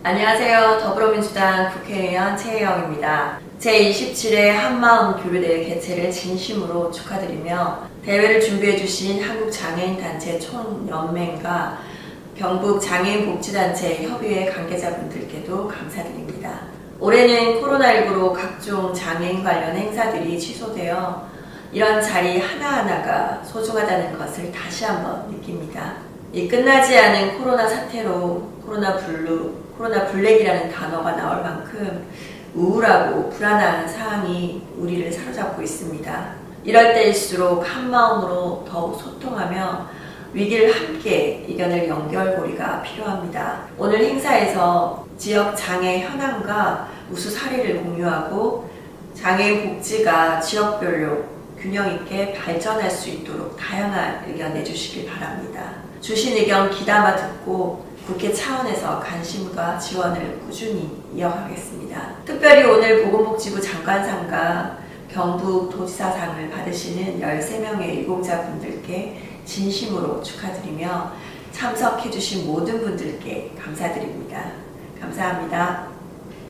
안녕하세요. 더불어민주당 국회의원 최혜영입니다. 제27회 한마음 교류대회 개최를 진심으로 축하드리며 대회를 준비해주신 한국장애인단체 총연맹과 경북 장애인복지단체 협의회 관계자분들께도 감사드립니다. 올해는 코로나19로 각종 장애인 관련 행사들이 취소되어 이런 자리 하나하나가 소중하다는 것을 다시 한번 느낍니다. 이 끝나지 않은 코로나 사태로 코로나 블루, 코로나 블랙이라는 단어가 나올 만큼 우울하고 불안한 상황이 우리를 사로잡고 있습니다. 이럴 때일수록 한 마음으로 더욱 소통하며 위기를 함께 이겨낼 연결고리가 필요합니다. 오늘 행사에서 지역 장애 현황과 우수 사례를 공유하고 장애인 복지가 지역별로 균형 있게 발전할 수 있도록 다양한 의견 내주시길 바랍니다. 주신 의견 귀담아 듣고 국회 차원에서 관심과 지원을 꾸준히 이어가겠습니다. 특별히 오늘 보건복지부 장관상과 경북 도지사상을 받으시는 13명의 유공자분들께 진심으로 축하드리며 참석해주신 모든 분들께 감사드립니다. 감사합니다.